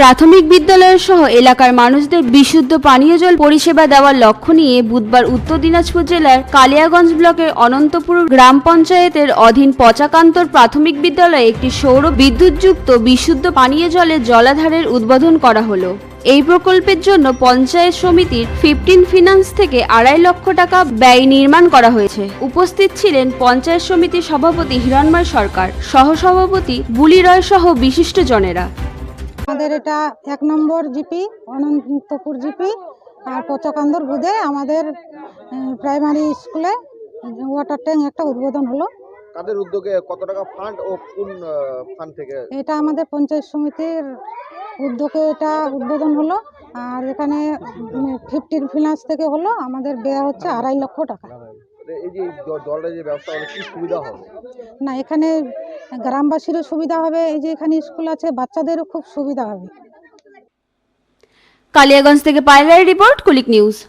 প্রাথমিক বিদ্যালয় সহ এলাকার মানুষদের বিশুদ্ধ পানীয় জল পরিষেবা দেওয়ার লক্ষ্য নিয়ে বুধবার উত্তর দিনাজপুর জেলার কালিয়াগঞ্জ ব্লকের অনন্তপুর গ্রাম পঞ্চায়েতের অধীন পচাকান্তর প্রাথমিক বিদ্যালয়ে একটি সৌর বিদ্যুৎযুক্ত বিশুদ্ধ পানীয় জলের জলাধারের উদ্বোধন করা হলো। এই প্রকল্পের জন্য পঞ্চায়েত সমিতির ফিফটিন ফিনান্স থেকে আড়াই লক্ষ টাকা ব্যয় নির্মাণ করা হয়েছে। উপস্থিত ছিলেন পঞ্চায়েত সমিতির সভাপতি হিরণময় সরকার, সহসভাপতি বুলি রয় সহ বিশিষ্টজনেরা আমাদের এটা এক নম্বর জিপি অনন্তপুর জিপি আর পচাকান্দর বুধে আমাদের প্রাইমারি স্কুলে ওয়াটার ট্যাঙ্ক একটা উদ্বোধন হলো। কাদের উদ্যোগে কত টাকা ফান্ড ও কোন ফান্ড থেকে? এটা আমাদের পঞ্চায়েত সমিতির উদ্যোগে এটা উদ্বোধন হলো আর এখানে ফিফটিন ফিনান্স থেকে হলো আমাদের ব্যয় হচ্ছে আড়াই লক্ষ টাকা। এই যে জ- যে ব্যবস্থা হলো কি সুবিধা হবে? না এখানে গ্রামবাসীরও সুবিধা হবে এই যে এখানে স্কুল আছে বাচ্চাদেরও খুব সুবিধা হবে। কালিয়াগঞ্জ থেকে পাইলারি রিপোর্ট কুলিক নিউজ।